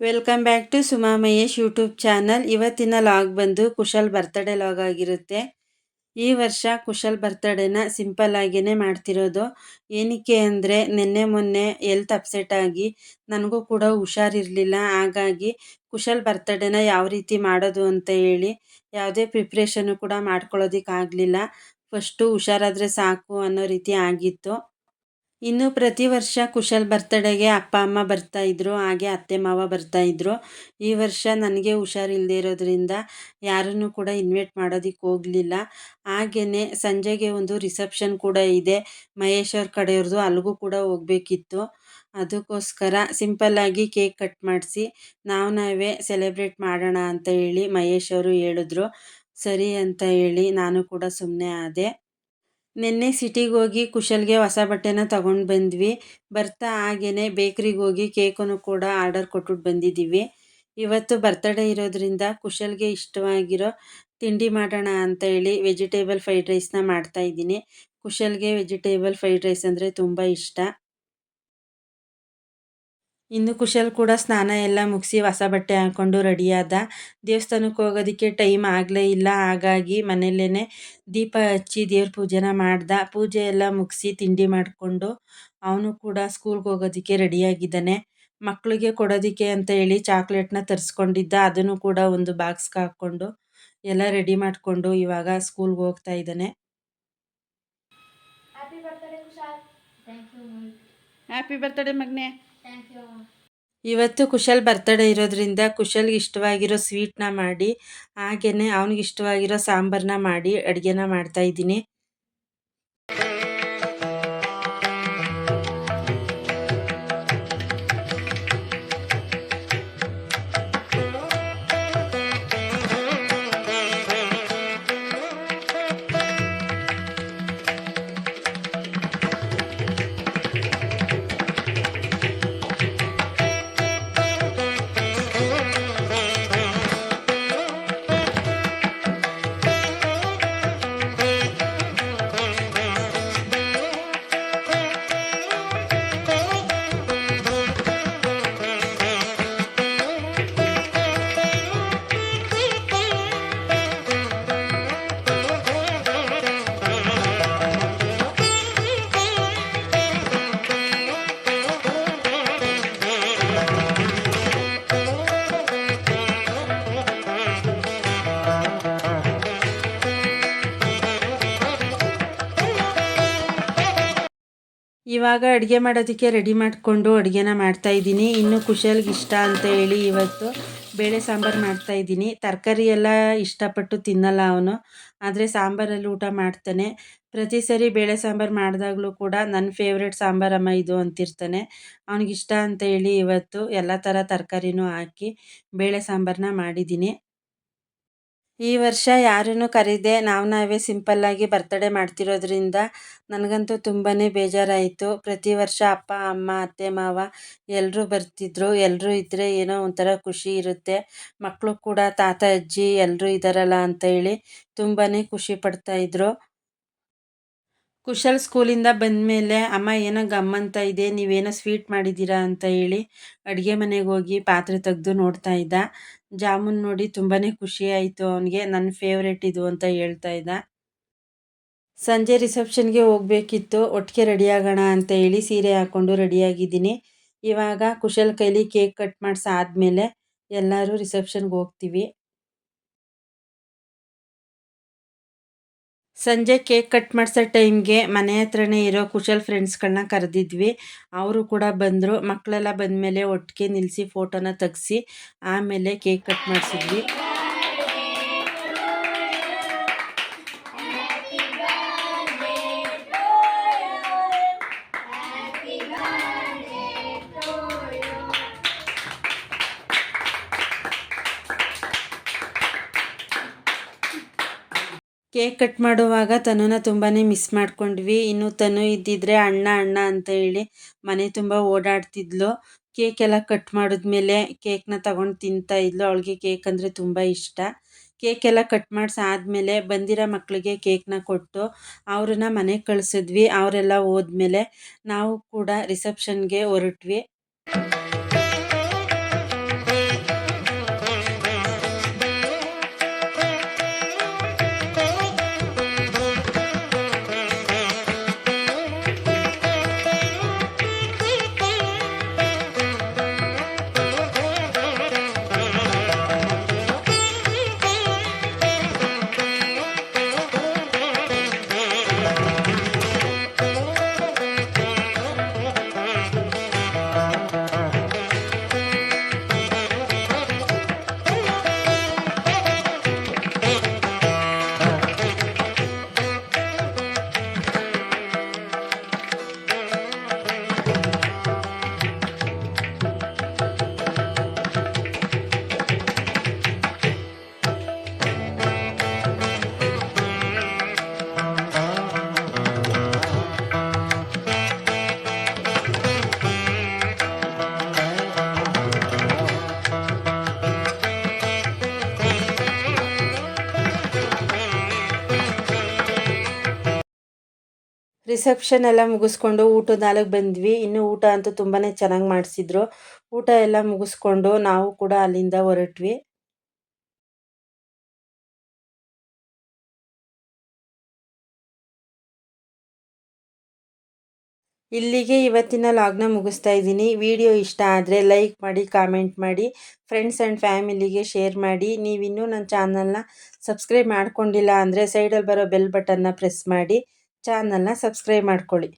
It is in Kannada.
Welcome back to Suma Mahesh YouTube channel. ಇವತ್ತಿನ ಲಾಗ್ ಬಂದು ಕುಶಲ್ ಬರ್ತಡೇ ಲಾಗ್ ಆಗಿರುತ್ತೆ. ಈ ವರ್ಷ ಕುಶಲ್ ಬರ್ತಡೇನ ಸಿಂಪಲ್ ಆಗಿಯೇ ಮಾಡ್ತಿರೋದು. ಏನಕ್ಕೆ ಅಂದರೆ ನಿನ್ನೆ ಮೊನ್ನೆ ಎಲ್ತ್ ಅಪ್ಸೆಟ್ ಆಗಿ ನನಗೂ ಕೂಡ ಹುಷಾರಿರಲಿಲ್ಲ. ಹಾಗಾಗಿ ಕುಶಲ್ ಬರ್ತಡೇನ ಯಾವ ರೀತಿ ಮಾಡೋದು ಅಂತ ಹೇಳಿ ಯಾವುದೇ ಪ್ರಿಪ್ರೇಷನ್ನು ಕೂಡ ಮಾಡ್ಕೊಳ್ಳೋದಕ್ಕಾಗಲಿಲ್ಲ. ಫಸ್ಟು ಹುಷಾರಾದರೆ ಸಾಕು ಅನ್ನೋ ರೀತಿ ಆಗಿತ್ತು. ಇನ್ನು ಪ್ರತಿ ವರ್ಷ ಕುಶಲ್ ಬರ್ತಡೇಗೆ ಅಪ್ಪ, ಅಮ್ಮ ಬರ್ತಾ ಇದ್ರು, ಹಾಗೆ ಅತ್ತೆ, ಮಾವ ಬರ್ತಾ ಇದ್ರು. ಈ ವರ್ಷ ನನಗೆ ಹುಷಾರಿಲ್ಲದೆ ಇರೋದ್ರಿಂದ ಯಾರನ್ನು ಕೂಡ ಇನ್ವೈಟ್ ಮಾಡೋದಕ್ಕೆ ಹೋಗಲಿಲ್ಲ. ಹಾಗೆಯೇ ಸಂಜೆಗೆ ಒಂದು ರಿಸೆಪ್ಷನ್ ಕೂಡ ಇದೆ. ಮಹೇಶ್ ಅವ್ರ ಕಡೆಯವ್ರದ್ದು ಅಲ್ಲಿಗೂ ಕೂಡ ಹೋಗಬೇಕಿತ್ತು. ಅದಕ್ಕೋಸ್ಕರ ಸಿಂಪಲ್ಲಾಗಿ ಕೇಕ್ ಕಟ್ ಮಾಡಿಸಿ, ನಾವು ನಾವೇ ಸೆಲೆಬ್ರೇಟ್ ಮಾಡೋಣ ಅಂತ ಹೇಳಿ ಮಹೇಶ್ ಅವರು ಹೇಳಿದ್ರು. ಸರಿ ಅಂತ ಹೇಳಿ ನಾನು ಕೂಡ ಸುಮ್ಮನೆ ಆದೆ. ನಿನ್ನೆ ಸಿಟಿಗೆ ಹೋಗಿ ಕುಶಲ್ಗೆ ಹೊಸ ಬಟ್ಟೆನ ತಗೊಂಡು ಬಂದ್ವಿ. ಬರ್ತಾ ಹಾಗೇನೆ ಬೇಕ್ರಿಗೆ ಹೋಗಿ ಕೇಕನ್ನು ಕೂಡ ಆರ್ಡರ್ ಕೊಟ್ಬಿಟ್ಟು ಬಂದಿದ್ದೀವಿ ಇವತ್ತು ಬರ್ತಡೇ ಇರೋದ್ರಿಂದ ಕುಶಲ್ಗೆ ಇಷ್ಟವಾಗಿರೋ ತಿಂಡಿ ಮಾಡೋಣ ಅಂತ ಹೇಳಿ ವೆಜಿಟೇಬಲ್ ಫ್ರೈಡ್ ರೈಸ್ನ ಮಾಡ್ತಾಯಿದ್ದೀನಿ ಕುಶಲ್ಗೆ ವೆಜಿಟೇಬಲ್ ಫ್ರೈಡ್ ರೈಸ್ ಅಂದರೆ ತುಂಬ ಇಷ್ಟ. ಇನ್ನು ಕುಶಲ್ ಕೂಡ ಸ್ನಾನ ಎಲ್ಲ ಮುಗಿಸಿ ಹೊಸ ಬಟ್ಟೆ ಹಾಕ್ಕೊಂಡು ರೆಡಿಯಾದ ದೇವಸ್ಥಾನಕ್ಕೆ ಹೋಗೋದಕ್ಕೆ ಟೈಮ್ ಆಗಲೇ ಇಲ್ಲ ಹಾಗಾಗಿ ಮನೆಯಲ್ಲೇ ದೀಪ ಹಚ್ಚಿ ದೇವ್ರ ಪೂಜೆನ ಮಾಡ್ದ. ಪೂಜೆ ಎಲ್ಲ ಮುಗಿಸಿ ತಿಂಡಿ ಮಾಡಿಕೊಂಡು ಅವನು ಕೂಡ ಸ್ಕೂಲ್ಗೆ ಹೋಗೋದಕ್ಕೆ ರೆಡಿಯಾಗಿದ್ದಾನೆ ಮಕ್ಕಳಿಗೆ ಕೊಡೋದಕ್ಕೆ ಅಂತ ಹೇಳಿ ಚಾಕ್ಲೇಟ್ನ ತರಿಸ್ಕೊಂಡಿದ್ದ. ಅದನ್ನು ಕೂಡ ಒಂದು ಬಾಕ್ಸ್ಗೆ ಹಾಕ್ಕೊಂಡು ಎಲ್ಲ ರೆಡಿ ಮಾಡಿಕೊಂಡು ಇವಾಗ ಸ್ಕೂಲ್ಗೆ ಹೋಗ್ತಾ ಇದ್ದಾನೆ. ಹ್ಯಾಪಿ ಬರ್ತಡೇ ಮಗನೇ ಇವತ್ತು ಕುಶಲ್ ಬರ್ತಡೇ ಇರೋದ್ರಿಂದ ಕುಶಲ್ಗೆ ಇಷ್ಟವಾಗಿರೋ ಸ್ವೀಟ್ನ ಮಾಡಿ ಹಾಗೆಯೇ ಅವನಿಗಿಷ್ಟವಾಗಿರೋ ಸಾಂಬಾರನ್ನ ಮಾಡಿ ಅಡುಗೆನ ಮಾಡ್ತಾಯಿದ್ದೀನಿ ಇವಾಗ ಅಡುಗೆ ಮಾಡೋದಕ್ಕೆ ರೆಡಿ ಮಾಡಿಕೊಂಡು ಅಡುಗೆನ ಮಾಡ್ತಾಯಿದ್ದೀನಿ ಇನ್ನು ಕುಶಲ್ಗೆ ಇಷ್ಟ ಅಂತ ಹೇಳಿ ಇವತ್ತು ಬೇಳೆ ಸಾಂಬಾರು ಮಾಡ್ತಾಯಿದ್ದೀನಿ ತರಕಾರಿ ಎಲ್ಲ ಇಷ್ಟಪಟ್ಟು ತಿನ್ನಲ್ಲ ಅವನು, ಆದರೆ ಸಾಂಬಾರಲ್ಲಿ ಊಟ ಮಾಡ್ತಾನೆ. ಪ್ರತಿ ಸರಿ ಬೇಳೆ ಸಾಂಬಾರು ಮಾಡಿದಾಗಲೂ ಕೂಡ ನನ್ನ ಫೇವ್ರೆಟ್ ಸಾಂಬಾರಮ್ಮ ಇದು ಅಂತಿರ್ತಾನೆ. ಅವನಿಗಿಷ್ಟ ಅಂತ ಹೇಳಿ ಇವತ್ತು ಎಲ್ಲ ಥರ ತರಕಾರಿನೂ ಹಾಕಿ ಬೇಳೆ ಸಾಂಬಾರನ್ನ ಮಾಡಿದ್ದೀನಿ. ಈ ವರ್ಷ ಯಾರನ್ನು ಕರೀದೆ ನಾವು ನಾವೇ ಸಿಂಪಲ್ಲಾಗಿ ಬರ್ತಡೇ ಮಾಡ್ತಿರೋದ್ರಿಂದ ನನಗಂತೂ ತುಂಬಾ ಬೇಜಾರಾಯಿತು. ಪ್ರತಿ ವರ್ಷ ಅಪ್ಪ, ಅಮ್ಮ, ಅತ್ತೆ, ಮಾವ ಎಲ್ಲರೂ ಬರ್ತಿದ್ರು. ಎಲ್ಲರೂ ಇದ್ದರೆ ಏನೋ ಒಂಥರ ಖುಷಿ ಇರುತ್ತೆ. ಮಕ್ಕಳು ಕೂಡ ತಾತ, ಅಜ್ಜಿ ಎಲ್ಲರೂ ಇದ್ದಾರಲ್ಲ ಅಂತ ಹೇಳಿ ತುಂಬಾ ಖುಷಿ ಪಡ್ತಾಯಿದ್ರು ಕುಶಲ್ ಸ್ಕೂಲಿಂದ ಬಂದಮೇಲೆ, ಅಮ್ಮ, ಏನೋ ಗಮ್ಮಂತ ಇದೆ, ನೀವೇನೋ ಸ್ವೀಟ್ ಮಾಡಿದ್ದೀರಾ ಅಂತ ಹೇಳಿ ಅಡುಗೆ ಮನೆಗೆ ಹೋಗಿ ಪಾತ್ರೆ ತೆಗೆದು ನೋಡ್ತಾ ಇದ್ದ. ಜಾಮೂನ್ ನೋಡಿ ತುಂಬಾ ಖುಷಿ ಆಯಿತು ಅವನಿಗೆ ನನ್ನ ಫೇವ್ರೇಟ್ ಇದು ಅಂತ ಹೇಳ್ತಾ ಇದ್ದ. ಸಂಜೆ ರಿಸೆಪ್ಷನ್ಗೆ ಹೋಗಬೇಕಿತ್ತು, ಒಟ್ಟಿಗೆ ರೆಡಿಯಾಗೋಣ ಅಂತ ಹೇಳಿ ಸೀರೆ ಹಾಕ್ಕೊಂಡು ರೆಡಿಯಾಗಿದ್ದೀನಿ ಇವಾಗ ಕುಶಲ್ ಕೈಲಿ ಕೇಕ್ ಕಟ್ ಮಾಡಿಸಾದ್ಮೇಲೆ ಎಲ್ಲರೂ ರಿಸೆಪ್ಷನ್ಗೆ ಹೋಗ್ತೀವಿ. ಸಂಜೆ ಕೇಕ್ ಕಟ್ ಮಾಡಿಸೋ ಟೈಮ್ಗೆ ಮನೆ ಹತ್ರನೇ ಇರೋ ಕುಶಲ್ ಫ್ರೆಂಡ್ಸ್ಗಳನ್ನ ಕರೆದಿದ್ವಿ. ಅವರು ಕೂಡ ಬಂದರು. ಮಕ್ಕಳೆಲ್ಲ ಬಂದಮೇಲೆ ಒಟ್ಟಿಗೆ ನಿಲ್ಲಿಸಿ ಫೋಟೋನ ತೆಗ್ಸಿ ಆಮೇಲೆ ಕೇಕ್ ಕಟ್ ಮಾಡಿಸಿದ್ವಿ. ಕೇಕ್ ಕಟ್ ಮಾಡುವಾಗ ತನುನ ತುಂಬಾ ಮಿಸ್ ಮಾಡ್ಕೊಂಡ್ವಿ. ಇನ್ನು ತನು ಇದ್ದಿದ್ರೆ ಅಣ್ಣ ಅಣ್ಣ ಅಂತ ಹೇಳಿ ಮನೆ ತುಂಬ ಓಡಾಡ್ತಿದ್ಲು. ಕೇಕ್ ಎಲ್ಲ ಕಟ್ ಮಾಡಿದ್ಮೇಲೆ ಕೇಕ್ನ ತಗೊಂಡು ತಿಂತಾ ಇದ್ಲು. ಅವಳಿಗೆ ಕೇಕ್ ಅಂದರೆ ತುಂಬ ಇಷ್ಟ. ಕೇಕ್ ಎಲ್ಲ ಕಟ್ ಮಾಡಿಸಾದ್ಮೇಲೆ ಬಂದಿರೋ ಮಕ್ಕಳಿಗೆ ಕೇಕ್ನ ಕೊಟ್ಟು ಅವ್ರನ್ನ ಮನೆಗೆ ಕಳಿಸಿದ್ವಿ. ಅವರೆಲ್ಲ ಹೋದ್ಮೇಲೆ ನಾವು ಕೂಡ ರಿಸೆಪ್ಷನ್ಗೆ ಹೊರಟ್ವಿ. ರಿಸೆಪ್ಷನ್ ಎಲ್ಲ ಮುಗಿಸ್ಕೊಂಡು ಊಟದ ನಾಲ್ಕು ಬಂದ್ವಿ. ಇನ್ನು ಊಟ ಅಂತೂ ತುಂಬಾ ಚೆನ್ನಾಗಿ ಮಾಡಿಸಿದ್ರು. ಊಟ ಎಲ್ಲ ಮುಗಿಸ್ಕೊಂಡು ನಾವು ಕೂಡ ಅಲ್ಲಿಂದ ಹೊರಟ್ವಿ. ಇಲ್ಲಿಗೆ ಇವತ್ತಿನ ಲಾಗ್ನ ಮುಗಿಸ್ತಾ ಇದ್ದೀನಿ. ವಿಡಿಯೋ ಇಷ್ಟ ಆದರೆ ಲೈಕ್ ಮಾಡಿ, ಕಾಮೆಂಟ್ ಮಾಡಿ ಫ್ರೆಂಡ್ಸ್ ಆ್ಯಂಡ್ ಫ್ಯಾಮಿಲಿಗೆ ಶೇರ್ ಮಾಡಿ. ನೀವಿನ್ನೂ ನನ್ನ ಚಾನಲ್ನ ಸಬ್ಸ್ಕ್ರೈಬ್ ಮಾಡ್ಕೊಂಡಿಲ್ಲ ಅಂದರೆ ಸೈಡಲ್ಲಿ ಬರೋ ಬೆಲ್ ಬಟನ್ನ ಪ್ರೆಸ್ ಮಾಡಿ. ಚಾನಲ್ನ ಸಬ್ಸ್ಕ್ರೈಬ್ ಮಾಡ್ಕೊಳ್ಳಿ.